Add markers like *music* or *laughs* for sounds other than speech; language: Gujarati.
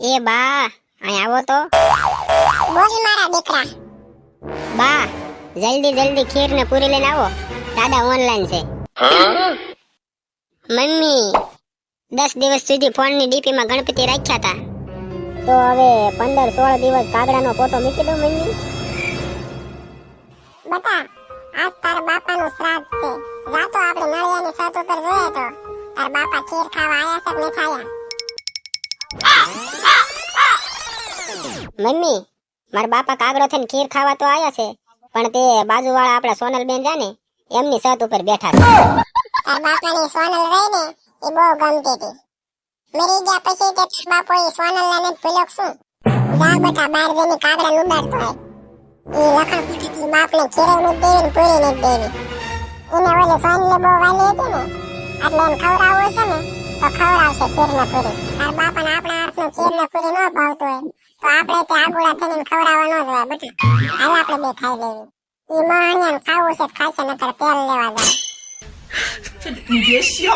એ બા અહીં આવો તો. બોલ મારા દીકરા. બા જલ્દી જલ્દી ખીર ને પૂરી લઈને આવો. દાદા ઓનલાઈન છે. મમ્મી દસ દિવસ સુધી ફોનની ડીપીમાં ગણપતિ રાખ્યા હતા તો હવે પંદર સોળ દિવસ કાગડાનો ફોટો મૂકી દઉં મમ્મી. બટા આજ તાર બાપાનું શ્રાદ્ધ છે. જાતો આપણે નળિયાની છત ઉપર જોઈએ તો. તાર બાપા ખીર ખાવા આયા છે કે નથી આયા? મમ્મી, મારા બાપા કાગડો થઈને ખીર ખાવા તો આયા છે, પણ તે બાજુવાળા આપણા સોનલબેન જા ને, એમની છત ઉપર બેઠા છે. તાર બાપાની સોનલ રહી ને, એ બહુ ગમતી હતી. મરી ગયા પછી તે તાર બાપો એ સોનલ ને ભૂલ્યો શું? જા બટા બાર જઈને કાગડા લુબાડતો હોય. એ લખણ ફૂટીથી બાપને ખીરે નથી દેવી ને પૂરી નહીં દેવી. એને ઓલે સોનલે બહુ વાલી હતી ને, એટલે એમ ખવડાવવું છે ને, તો ખવડાવશે ખીર ને પૂરી તાર બાપાને આપણા હાથનું ખીર ને પૂરી ન ભાવતું હોય. તો આપણે તે આગોળા થઈને એને ખવડાવવા ન જોઈએ બટા હાલ આપણે બે ખાઈ લેવી ઈ મહાણિયાને ખાવું છે તો ખાશે નકર તેલ લેવા જાય *laughs* 你别笑。